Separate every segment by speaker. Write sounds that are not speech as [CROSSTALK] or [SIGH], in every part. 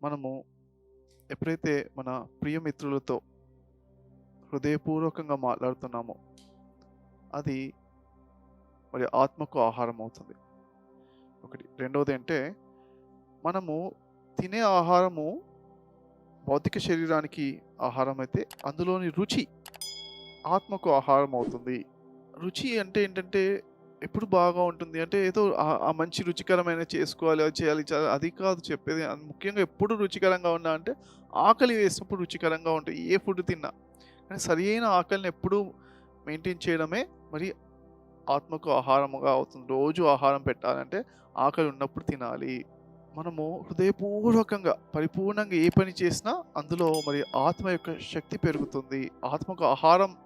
Speaker 1: మనము ఎప్పుడైతే మన ప్రియమిత్రులతో హృదయపూర్వకంగా మాట్లాడుతున్నామో అది మరి ఆత్మకు ఆహారం అవుతుంది ఒకటి. రెండవది అంటే మనము తినే ఆహారము భౌతిక శరీరానికి ఆహారం అయితే అందులోని రుచి ఆత్మకు ఆహారం అవుతుంది రుచి అంటే ఏంటంటే ఎప్పుడు బాగా ఉంటుంది? అంటే ఏదో ఆ- మంచి రుచికరమైన చేసుకోవాలి అది చేయాలి అది కాదు చెప్పేది. ముఖ్యంగా ఎప్పుడు రుచికరంగా ఉన్నా అంటే ఆకలి వేసినప్పుడు రుచికరంగా ఉంటుంది ఏ ఫుడ్ తిన్నా. కానీ సరి ఆకలిని ఎప్పుడు మెయింటైన్ చేయడమే మరి ఆత్మకు ఆహారముగా అవుతుంది. రోజు ఆహారం పెట్టాలంటే ఆకలి ఉన్నప్పుడు తినాలి. మనము హృదయపూర్వకంగా పరిపూర్ణంగా ఏ పని చేసినా అందులో మరి ఆత్మ యొక్క శక్తి పెరుగుతుంది. ఆత్మకు ఆహారం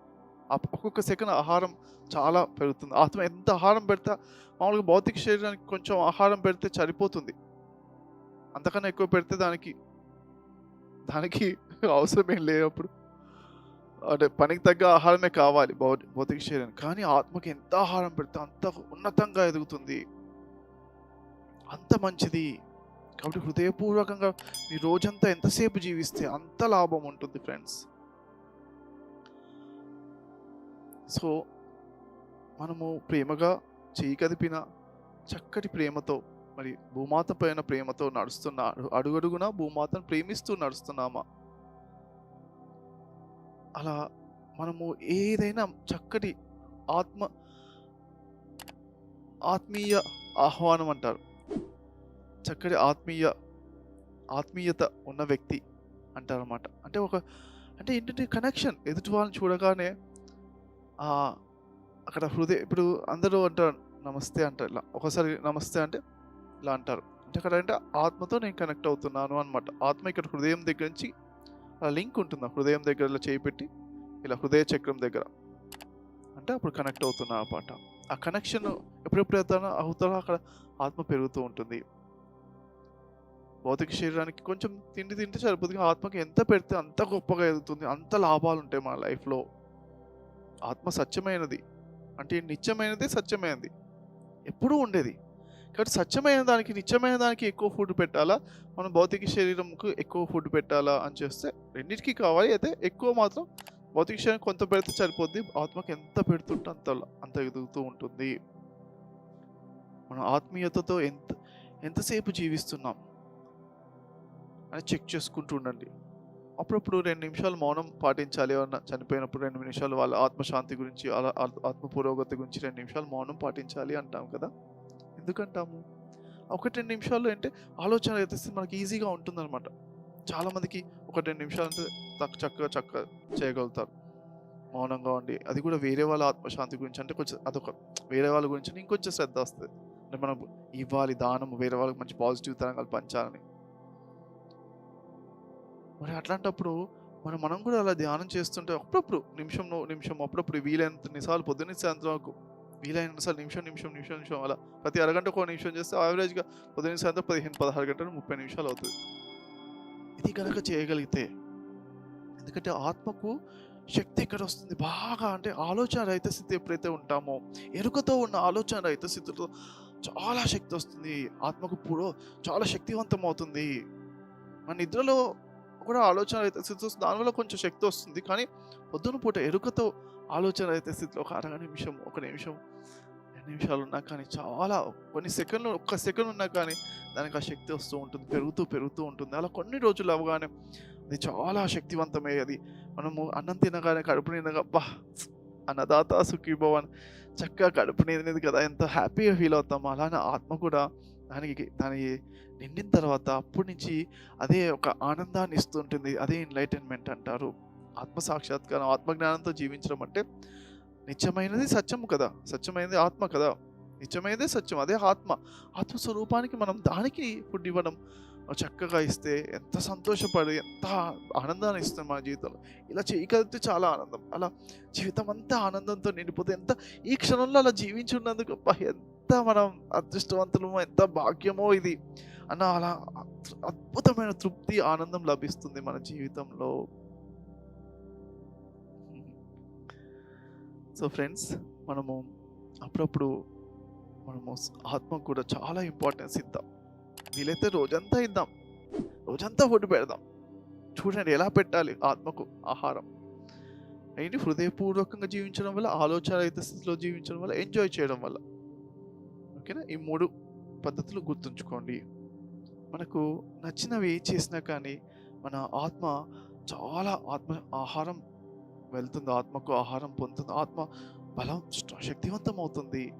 Speaker 1: ఒక్కొక్క సెకండ్ ఆహారం చాలా పెరుగుతుంది. ఆత్మ ఎంత ఆహారం పెడితే మామూలుగా భౌతిక శరీరానికి కొంచెం ఆహారం పెడితే సరిపోతుంది. అంతకన్నా ఎక్కువ పెడితే దానికి దానికి [LAUGHS] అవసరం ఏం లేనప్పుడు అంటే పనికి తగ్గ ఆహారమే కావాలి భౌతిక శరీరం కానీ ఆత్మకి ఎంత ఆహారం పెడితే అంత ఉన్నతంగా ఎదుగుతుంది. అంత మంచిది. కాబట్టి హృదయపూర్వకంగా మీ రోజంతా ఎంతసేపు జీవిస్తే అంత లాభం ఉంటుంది ఫ్రెండ్స్. సో మనము ప్రేమగా చేయి కదిపిన చక్కటి ప్రేమతో మరి భూమాత పైన ప్రేమతో నడుస్తున్నారు అడుగడుగునా భూమాతను ప్రేమిస్తూ నడుస్తున్నామా? అలా మనము ఏదైనా చక్కటి ఆత్మ ఆత్మీయ ఆహ్వానం అంటారు. చక్కటి ఆత్మీయ ఆత్మీయత ఉన్న వ్యక్తి అంటారన్నమాట. అంటే ఒక అంటే ఏంటంటే కనెక్షన్ ఎదుటి వాళ్ళని చూడగానే అక్కడ హృదయ ఇప్పుడు అందరూ అంటారు నమస్తే అంటారు ఇలా. ఒకసారి నమస్తే అంటే ఇలా అంటారు. అంటే అక్కడ అంటే ఆత్మతో నేను కనెక్ట్ అవుతున్నాను అనమాట ఆత్మ ఇక్కడ హృదయం దగ్గర నుంచి లింక్ ఉంటుంది. ఆ హృదయం దగ్గర ఇలా చేపెట్టి ఇలా హృదయ చక్రం దగ్గర. అంటే అప్పుడు కనెక్ట్ అవుతున్నా అనమాట ఆ కనెక్షన్ ఎప్పుడెప్పుడు అవుతారో అక్కడ ఆత్మ పెరుగుతూ ఉంటుంది. భౌతిక శరీరానికి కొంచెం తిండి తింటే సరిపోతుంది ఆత్మకి ఎంత పెడితే అంత గొప్పగా ఎదుగుతుంది. అంత లాభాలు ఉంటాయి మన లైఫ్లో ఆత్మ సత్యమైనది. అంటే నిత్యమైనదే సత్యమైనది. ఎప్పుడూ ఉండేది. కాబట్టి సత్యమైన దానికి నిత్యమైన దానికి ఎక్కువ ఫుడ్ పెట్టాలా? మనం భౌతిక శరీరంకు ఎక్కువ ఫుడ్ పెట్టాలా అని చేస్తే రెండింటికి కావాలి. అయితే ఎక్కువ మాత్రం భౌతిక శరీరం కొంత పెడితే సరిపోద్ది. ఆత్మకి ఎంత పెడుతుంటే అంత అంత ఎదుగుతూ ఉంటుంది. మన ఆత్మీయతతో ఎంత ఎంతసేపు జీవిస్తున్నాం? అని చెక్ చేసుకుంటూ ఉండండి. అప్పుడప్పుడు రెండు నిమిషాలు మౌనం పాటించాలి ఎవరన్నా చనిపోయినప్పుడు రెండు నిమిషాలు వాళ్ళ ఆత్మశాంతి గురించి అలా ఆత్మ పురోగతి గురించి రెండు నిమిషాలు మౌనం పాటించాలి అంటాం కదా? ఎందుకంటాము? ఒకటి రెండు నిమిషాలు అంటే ఆలోచన ఎత్తిస్తే మనకి ఈజీగా ఉంటుందన్నమాట. చాలామందికి ఒక రెండు నిమిషాలు అంటే తక్కువ చక్కగా చక్కగా చేయగలుగుతారు. మౌనంగా ఉండి అది కూడా వేరే వాళ్ళ ఆత్మశాంతి గురించి అంటే కొంచెం అదొక వేరే వాళ్ళ గురించి ఇంకొంచెం శ్రద్ధ వస్తుంది. అంటే మనం ఇవ్వాలి దానం వేరే వాళ్ళకి మంచి పాజిటివ్ తరంగాలు పంచాలని మరి అట్లాంటప్పుడు మనం మనం కూడా అలా ధ్యానం చేస్తుంటే అప్పుడప్పుడు నిమిషం నిమిషం అప్పుడప్పుడు వీలైనంత నిమిషాలు పొద్దున్న సాయంత్రం వరకు వీలైనంత నిమిషం నిమిషం నిమిషం నిమిషం అలా ప్రతి అరగంట ఒక నిమిషం చేస్తే యావరేజ్గా పొద్దున్న సాయంత్రం పదిహేను పదహారు గంటలు ముప్పై నిమిషాలు అవుతుంది. ఇది కనుక చేయగలిగితే ఎందుకంటే ఆత్మకు శక్తి ఎక్కడ వస్తుంది? బాగా అంటే ఆలోచన రహిత స్థితి ఎప్పుడైతే ఉంటామో ఎరుకతో ఉన్న ఆలోచన రహిత స్థితితో చాలా శక్తి వస్తుంది. ఆత్మకు పూర్వ చాలా శక్తివంతం అవుతుంది. మన నిద్రలో కూడా ఆలోచన అయితే స్థితి వస్తుంది దానివల్ల కొంచెం శక్తి వస్తుంది. కానీ పొద్దున పూట ఎరుకతో ఆలోచన అయితే స్థితిలో ఒక అరగ నిమిషం ఒక నిమిషం రెండు నిమిషాలు ఉన్నా కానీ చాలా కొన్ని సెకండ్లు ఒక్క సెకండ్ ఉన్నా కానీ దానికి ఆ శక్తి వస్తూ ఉంటుంది. పెరుగుతూ పెరుగుతూ ఉంటుంది. అలా కొన్ని రోజులు అవగానే అది చాలా శక్తివంతమే అది మనము అన్నం తినగానే కడుపు నిండగా బా అన్నదాత సుఖీభవన్. చక్కగా కడుపు నిండినది కదా ఎంత హ్యాపీగా ఫీల్ అవుతాం అలానే ఆత్మ కూడా దానికి దాని నిండిన తర్వాత అప్పటి నుంచి అదే ఒక ఆనందాన్ని ఇస్తుంటుంది అదే ఎన్లైటన్మెంట్ అంటారు. ఆత్మ సాక్షాత్కారం ఆత్మజ్ఞానంతో జీవించడం అంటే నిత్యమైనది సత్యము కదా. సత్యమైనది ఆత్మ కదా. నిత్యమైనదే సత్యం అదే ఆత్మ. ఆత్మ స్వరూపానికి మనం దానికి ఫుడ్ ఇవ్వడం చక్కగా ఇస్తే ఎంత సంతోషపడి ఎంత ఆనందాన్ని ఇస్తుంది మన జీవితంలో. ఇలా చేయగలిగితే చాలా ఆనందం. అలా జీవితం అంతా ఆనందంతో నిండిపోతే ఎంత ఈ క్షణంలో అలా జీవించున్నందుకు ఎంత ఎంత మనం అదృష్టవంతులమో ఎంత భాగ్యమో ఇది. అన్న అలా అద్భుతమైన తృప్తి ఆనందం లభిస్తుంది మన జీవితంలో. సో ఫ్రెండ్స్ మనము అప్పుడప్పుడు మనము ఆత్మకు కూడా చాలా ఇంపార్టెన్స్ ఇద్దాం. వీలైతే రోజంతా ఇద్దాం. రోజంతా ఫుడ్ పెడదాం. చూడండి ఎలా పెట్టాలి ఆత్మకు ఆహారం. ఏంటి? హృదయపూర్వకంగా జీవించడం వల్ల ఆలోచన రహిత స్థితిలో జీవించడం వల్ల ఎంజాయ్ చేయడం వల్ల. ఓకేనా? ఈ మూడు పద్ధతులు గుర్తుంచుకోండి. మనకు నచ్చినవి ఏం చేసినా కానీ మన ఆత్మ చాలా ఆత్మ ఆహారం వెళ్తుంది. ఆత్మకు ఆహారం పొందుతుంది. ఆత్మ బలం శక్తివంతం అవుతుంది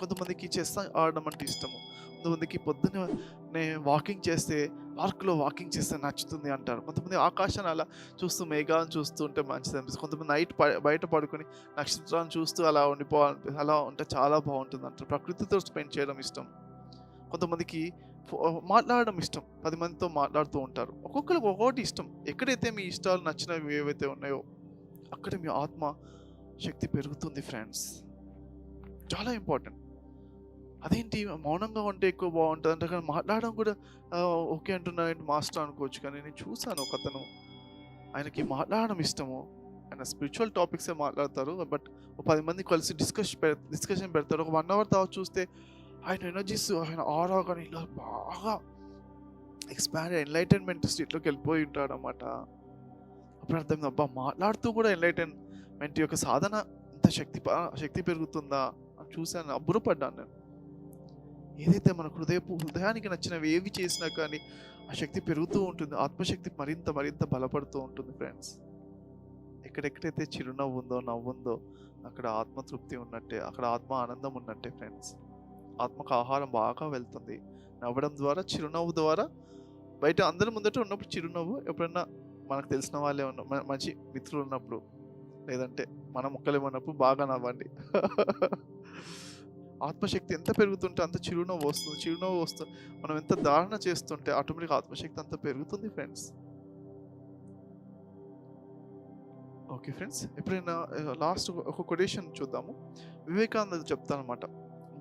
Speaker 1: కొంతమందికి చెస్ ఆడడం అంటే ఇష్టము. కొంతమందికి పొద్దున్నే వాకింగ్ చేస్తే పార్క్లో వాకింగ్ చేస్తే నచ్చుతుంది అంటారు. కొంతమంది ఆకాశాన్ని అలా చూస్తూ మేఘాలను చూస్తూ ఉంటే మంచిది అనిపిస్తుంది. కొంతమంది నైట్ బయట పడుకొని నక్షత్రాలను చూస్తూ అలా ఉండిపోవాలి అలా ఉంటే చాలా బాగుంటుంది అంటారు. ప్రకృతితో స్పెండ్ చేయడం ఇష్టం. కొంతమందికి మాట్లాడడం ఇష్టం. పది మందితో మాట్లాడుతూ ఉంటారు. ఒక్కొక్కరికి ఒక్కొక్కటి ఇష్టం. ఎక్కడైతే మీ ఇష్టాలు నచ్చినవి ఏవైతే ఉన్నాయో అక్కడ మీ ఆత్మ శక్తి పెరుగుతుంది ఫ్రెండ్స్. చాలా ఇంపార్టెంట్. అదేంటి? మౌనంగా ఉంటే ఎక్కువ బాగుంటుంది అంటే కానీ మాట్లాడడం కూడా ఓకే అంటున్నానంటే మాస్టర్ అనుకోవచ్చు కానీ నేను చూశాను ఒక అతను. ఆయనకి మాట్లాడడం ఇష్టము. ఆయన స్పిరిచువల్ టాపిక్సే మాట్లాడతారు. బట్ ఒక పది మంది కలిసి డిస్కస్ డిస్కషన్ పెడతారు. ఒక వన్ అవర్ తర్వాత చూస్తే ఆయన ఎనర్జీస్ ఆయన ఆరా కానీ ఇలా బాగా ఎక్స్పాండ్ ఎన్లైటన్మెంట్ స్టేట్లోకి వెళ్ళిపోయి ఉంటాడు అనమాట అప్పుడు అర్థమైంది అబ్బా మాట్లాడుతూ కూడా ఎన్లైటన్మెంట్ యొక్క సాధన ఇంత శక్తి ప- శక్తి పెరుగుతుందా అని చూశాను. అబ్బురపడ్డాను నేను. ఏదైతే మన హృదయపు హృదయానికి నచ్చినవి ఏవి చేసినా కానీ ఆ శక్తి పెరుగుతూ ఉంటుంది. ఆత్మశక్తి మరింత మరింత బలపడుతూ ఉంటుంది ఫ్రెండ్స్ ఎక్కడెక్కడైతే చిరునవ్వు ఉందో నవ్వు ఉందో అక్కడ ఆత్మతృప్తి ఉన్నట్టే అక్కడ ఆత్మ ఆనందం ఉన్నట్టే ఫ్రెండ్స్ ఆత్మకు ఆహారం బాగా వెళ్తుంది. నవ్వడం ద్వారా చిరునవ్వు ద్వారా బయట అందరి ముందట ఉన్నప్పుడు చిరునవ్వు ఎప్పుడన్నా మనకు తెలిసిన వాళ్ళే ఉన్న మంచి మిత్రులు ఉన్నప్పుడు లేదంటే మన ముక్కలేమన్నప్పుడు బాగా నవ్వండి. [LAUGHS] ఆత్మశక్తి ఎంత పెరుగుతుంటే అంత చిరునవ్వు వస్తుంది చిరునవ్వు వస్తుంది మనం ఎంత ధారణ చేస్తుంటే ఆటోమేటిక్ ఆత్మశక్తి అంత పెరుగుతుంది ఫ్రెండ్స్. ఓకే ఫ్రెండ్స్ ఎప్పుడైనా లాస్ట్ ఒక కొటేషన్ చూద్దాము. వివేకానంద చెప్తానమాట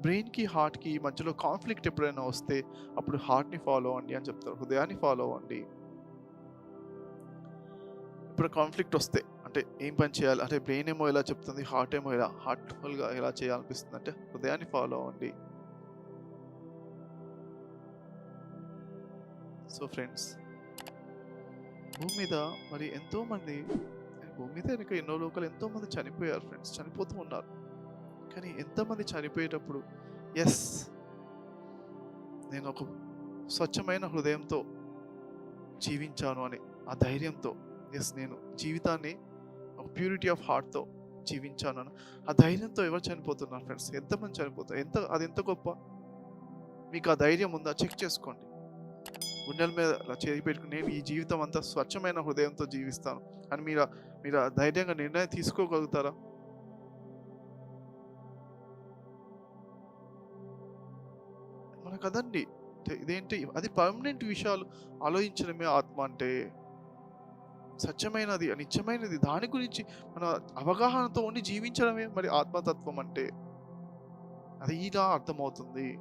Speaker 1: బ్రెయిన్కి హార్ట్కి మధ్యలో కాన్ఫ్లిక్ట్ ఎప్పుడైనా వస్తే అప్పుడు హార్ట్ని ఫాలో అవ్వండి అని చెప్తారు. హృదయాన్ని ఫాలో అవ్వండి. ఇప్పుడు కాన్ఫ్లిక్ట్ వస్తే అంటే ఏం పని చేయాలి? అంటే బ్రెయిన్ ఏమో ఎలా చెప్తుంది హార్ట్ ఏమో ఎలా హార్ట్ఫుల్గా ఎలా చేయాలనిపిస్తుంది? అంటే హృదయాన్ని ఫాలో అవ్వండి. సో ఫ్రెండ్స్ భూమి మీద మరి ఎంతోమంది భూమి మీద వెనుక ఎన్నో లోకలు ఎంతో మంది చనిపోయారు ఫ్రెండ్స్ చనిపోతూ ఉన్నారు. కానీ ఎంతమంది చనిపోయేటప్పుడు ఎస్ నేను ఒక స్వచ్ఛమైన హృదయంతో జీవించాను అని ఆ ధైర్యంతో ఎస్ నేను జీవితాన్ని ఒక ప్యూరిటీ ఆఫ్ హార్ట్తో జీవించాను అని ఆ ధైర్యంతో ఎవరు చనిపోతున్నారు ఫ్రెండ్స్ ఎంతమంది చనిపోతారు? ఎంత అది ఎంత గొప్ప? మీకు ఆ ధైర్యం ఉందా? చెక్ చేసుకోండి. గుండెల మీద అలా చేయి పెట్టుకుని నేను ఈ జీవితం అంతా స్వచ్ఛమైన హృదయంతో జీవిస్తాను అని మీరు మీరు ఆ ధైర్యంగా నిర్ణయం తీసుకోగలుగుతారా? మనకు ఇదేంటి? అది పర్మనెంట్ విషయాలు. ఆలోచించడమే ఆత్మ అంటే సత్యమైనది నిత్యమైనది దాని గురించి మన అవగాహనతో ఉండి జీవించడమే మరి ఆత్మతత్వం అంటే. అది ఇలా అర్థమవుతుంది.